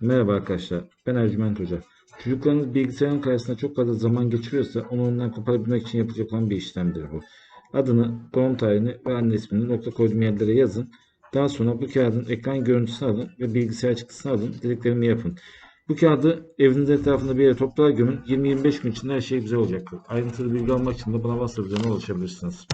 Merhaba arkadaşlar, ben Ercüment Hoca. Çocuklarınız bilgisayarın karşısında çok fazla zaman geçiriyorsa onu ondan koparabilmek için yapacak olan bir işlemdir bu. Adını, doğum tarihini ve anne ismini nokta koyduğum yerlere yazın. Daha sonra bu kağıdın ekran görüntüsünü alın ve bilgisayar çıktısını alın. Dediklerimi yapın. Bu kağıdı evinizin etrafında bir yere toprağa gömün. 20-25 gün içinde her şey güzel olacaktır. Ayrıntılı bilgi almak için de bana WhatsApp üzerinden ulaşabilirsiniz.